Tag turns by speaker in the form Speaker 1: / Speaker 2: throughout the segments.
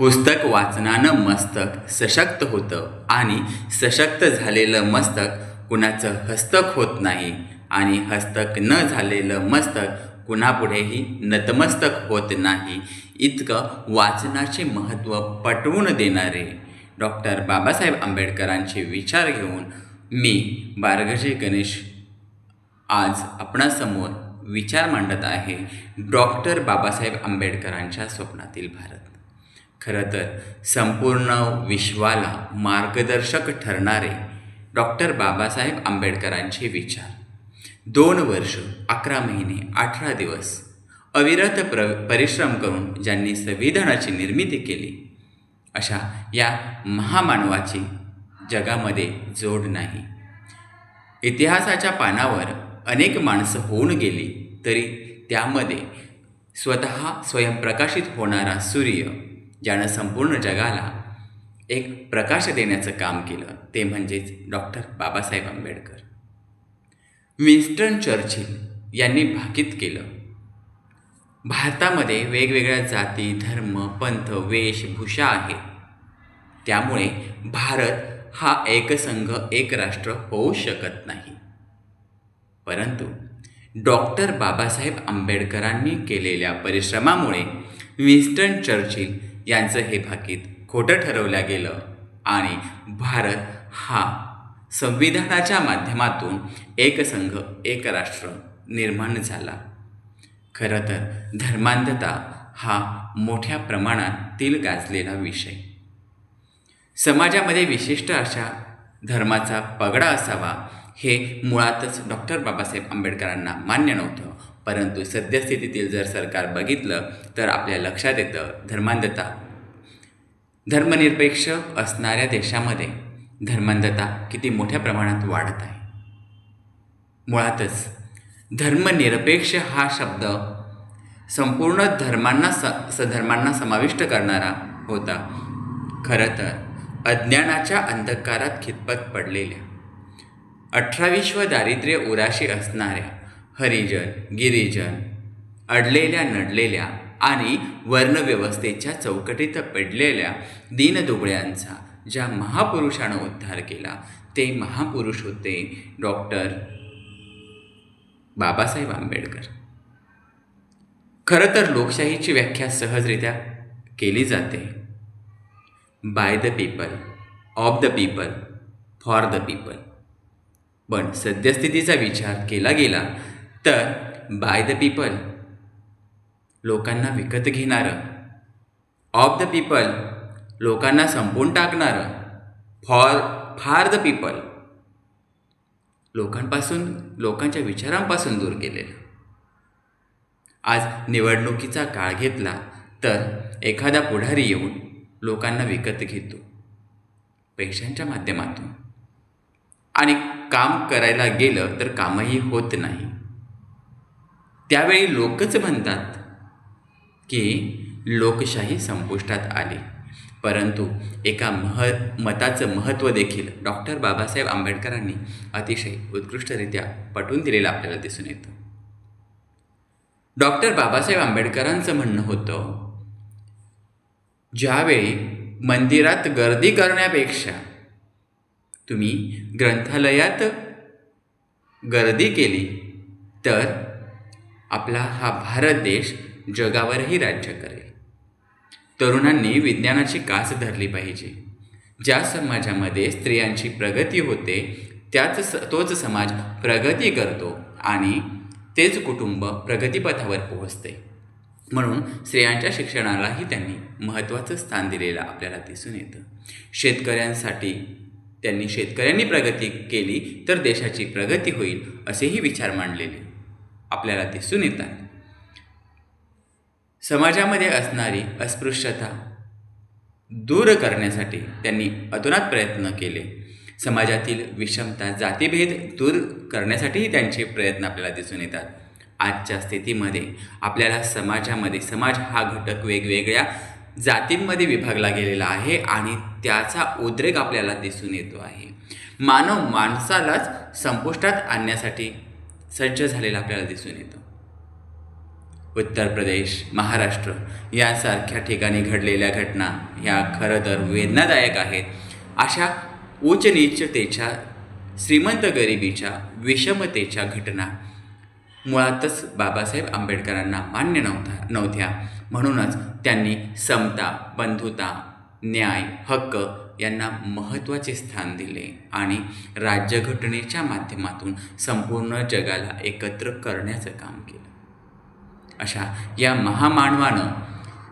Speaker 1: पुस्तक वाचनानं मस्तक सशक्त होतं आणि सशक्त झालेलं मस्तक कुणाचं हस्तक होत नाही आणि हस्तक न झालेलं मस्तक कुणापुढेही नतमस्तक होत नाही. इतकं वाचनाचे महत्त्व पटवून देणारे डॉक्टर बाबासाहेब आंबेडकरांचे विचार घेऊन मी बारगजे गणेश आज आपणासमोर विचार मांडत आहे डॉक्टर बाबासाहेब आंबेडकरांच्या स्वप्नातील भारत. खरं तर संपूर्ण विश्वाला मार्गदर्शक ठरणारे डॉक्टर बाबासाहेब आंबेडकरांचे विचार. दोन वर्ष अकरा महिने अठरा दिवस अविरत प्र परिश्रम करून ज्यांनी संविधानाची निर्मिती केली अशा या महामानवाची जगामध्ये जोड नाही. इतिहासाच्या पानावर अनेक माणसं होऊन गेली तरी त्यामध्ये स्वतः स्वयंप्रकाशित होणारा सूर्य ज्यानं संपूर्ण जगाला एक प्रकाश देण्याचं काम केलं ते म्हणजेच doctor Babasaheb Ambedkar. Winston Churchill यांनी भाकीत केलं भारतामध्ये वेगवेगळ्या जाती धर्म पंथ वेशभूषा आहेत. त्यामुळे भारत हा एकसंघ एक राष्ट्र होऊ शकत नाही. परंतु डॉक्टर बाबासाहेब आंबेडकरांनी केलेल्या परिश्रमामुळे विन्स्टन चर्चिल यांचं हे भाकीत खोटं ठरवलं गेलं. आणि भारत हा संविधानाच्या माध्यमातून एकसंघ एक राष्ट्र निर्माण झाला. खरं तर धर्मांधता हा मोठ्या प्रमाणात गाजलेला विषय. समाजामध्ये विशिष्ट अशा धर्माचा पगडा असावा हे मुळातच डॉक्टर बाबासाहेब आंबेडकरांना मान्य नव्हतं. परंतु सद्यस्थितीतील जर सरकार बघितलं तर आपल्या लक्षात येतं धर्मांधता. धर्मनिरपेक्ष असणाऱ्या देशामध्ये धर्मांधता किती मोठ्या प्रमाणात वाढत आहे. मुळातच धर्मनिरपेक्ष हा शब्द संपूर्ण धर्मांना स सधर्मांना समाविष्ट करणारा होता. खरं तर अज्ञानाच्या अंधकारात खितपत पडलेल्या अठराविश्व दारिद्र्य उराशी असणाऱ्या हरिजन गिरिजन अडलेल्या नडलेल्या आणि वर्णव्यवस्थेच्या चौकटीत पडलेल्या दीनदुबळ्यांचा ज्या महापुरुषानं उद्धार केला ते महापुरुष होते डॉक्टर बाबासाहेब आंबेडकर. खरं तर लोकशाहीची व्याख्या सहजरित्या केली जाते. By the people of the people for the people पण सद्यस्थितीचा विचार केला गेला तर बाय द पीपल लोकांना विकत घेणारं. ऑफ द पीपल लोकांना संपवून टाकणारं. फॉर फार द पीपल लोकांपासून लोकांच्या विचारांपासून दूर केलेलं. आज निवडणुकीचा काळ घेतला तर एखादा पुढारी येऊन लोकांना विकत घेतो. पैशांच्या माध्यमातून. आणि काम करायला गेलं तर कामही होत नाही. त्यावेळी लोकच म्हणतात की लोकशाही संपुष्टात आली. परंतु एका मह मताचं महत्त्व देखील डॉक्टर बाबासाहेब आंबेडकरांनी अतिशय उत्कृष्टरित्या पटवून दिलेलं आपल्याला दिसून येतं. डॉक्टर बाबासाहेब आंबेडकरांचं म्हणणं होतं ज्यावेळी मंदिरात गर्दी करण्यापेक्षा तुम्ही ग्रंथालयात गर्दी केली तर आपला हा भारत देश जगावरही राज्य करेल. तरुणांनी विज्ञानाची कास धरली पाहिजे. ज्या समाजामध्ये स्त्रियांची प्रगती होते त्याच स तोच समाज प्रगती करतो आणि तेच कुटुंब प्रगतीपथावर पोहोचते. म्हणून स्त्रियांच्या शिक्षणालाही त्यांनी महत्त्वाचं स्थान दिलेलं आपल्याला दिसून येतं. शेतकऱ्यांसाठी त्यांनी शेतकऱ्यांनी प्रगती केली तर देशाची प्रगती होईल असेही विचार मांडलेले. आपल्याला दिसून येतात. समाजामध्ये असणारी अस्पृश्यता दूर करण्यासाठी त्यांनी अतुनात प्रयत्न केले. समाजातील विषमता जातीभेद दूर करण्यासाठीही त्यांचे प्रयत्न आपल्याला दिसून येतात. आजच्या स्थितीमध्ये आपल्याला समाजामध्ये समाज हा घटक वेगवेगळ्या जातींमध्ये विभागला गेलेला आहे आणि त्याचा उद्रेक आपल्याला दिसून येतो आहे. मानव माणसालाच संपुष्टात आणण्यासाठी सज्ज झालेला आपल्याला दिसून येतो. उत्तर प्रदेश महाराष्ट्र यासारख्या ठिकाणी घडलेल्या घटना ह्या खरं तर वेदनादायक आहेत. अशा उच्च श्रीमंत गरिबीच्या विषमतेच्या घटना मुळातच बाबासाहेब आंबेडकरांना मान्य नव्हता नव्हत्या. म्हणूनच त्यांनी समता बंधुता न्याय हक्क यांना महत्त्वाचे स्थान दिले आणि राज्यघटनेच्या माध्यमातून संपूर्ण जगाला एकत्र करण्याचं काम केलं. अशा या महामानवानं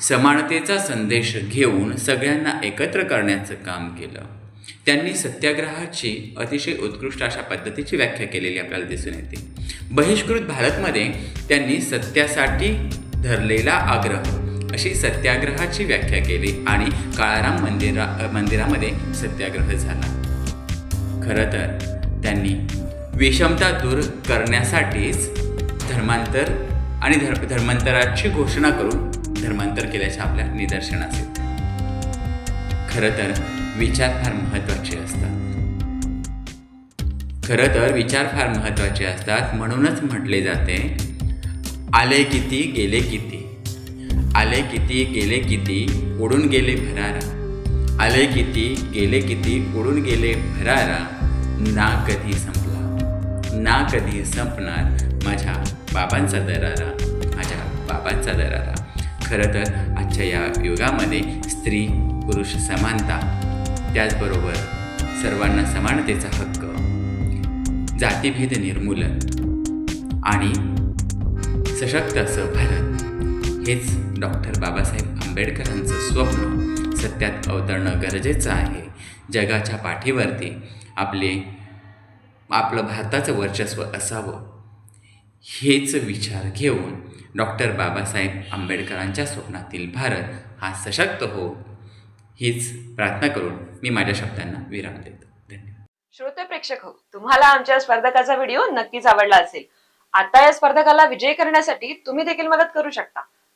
Speaker 1: समानतेचा संदेश घेऊन सगळ्यांना एकत्र करण्याचं काम केलं. त्यांनी सत्याग्रहाची अतिशय उत्कृष्ट अशा पद्धतीची व्याख्या केलेली आपल्याला दिसून येते. बहिष्कृत भारतमध्ये त्यांनी सत्यासाठी धरलेला आग्रह अशी सत्याग्रहाची व्याख्या केली आणि काळाराम मंदिरा मंदिरामध्ये सत्याग्रह झाला. खरं तर त्यांनी विषमता दूर करण्यासाठीच धर्मांतर आणि धर्म धर्मांतराची घोषणा करून धर्मांतर केल्याचे आपल्या निदर्शनास येते. खरं तर विचार फार महत्त्वाचे असतात. खरं तर विचार फार महत्त्वाचे असतात म्हणूनच म्हटले जाते आले किती गेले किती. आले किती गेले किती उडून गेले भरारा. आले किती गेले किती उडून गेले भरारा. ना कधी संपला. ना कधी संपणार माझ्या बाबांचा दरारा माझ्या बाबांचा दरारा. खरं तर आजच्या या युगामध्ये स्त्री पुरुष समानता त्याचबरोबर सर्वांना समानतेचा हक्क जातीभेद निर्मूलन आणि सशक्त असं भारत हेच डॉक्टर बाबासाहेब आंबेडकरांचं स्वप्न सत्यात अवतरणं गरजेचं आहे. जगाच्या पाठीवरती आपले आपलं भारताचं वर्चस्व असावं. हेच विचार घेऊन डॉक्टर बाबासाहेब आंबेडकरांच्या स्वप्नातील भारत हा सशक्त हो. हीच प्रार्थना करून मी माझ्या शब्दांना विराम देतो. धन्यवाद.
Speaker 2: श्रोते प्रेक्षक हो तुम्हाला आमच्या स्पर्धकाचा व्हिडिओ नक्कीच आवडला असेल. आता या स्पर्धकाला विजयी करण्यासाठी तुम्ही देखील मदत करू शकता.